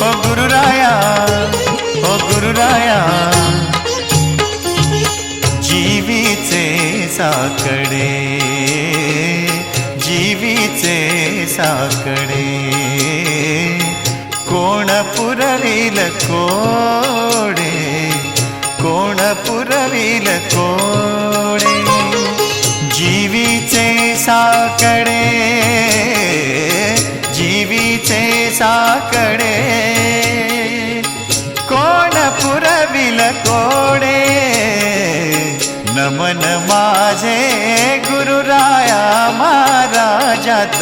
हो गुरुराया हो गुरुराया जीवीचे साकडे जीवीचे साकडे. कोण पुरविल कोडे कोण पुरविल कोडे जीवीचे साकडे जीवीचे साकडे. पुरविल कोडे नमन माझे गुरुराया महाराजात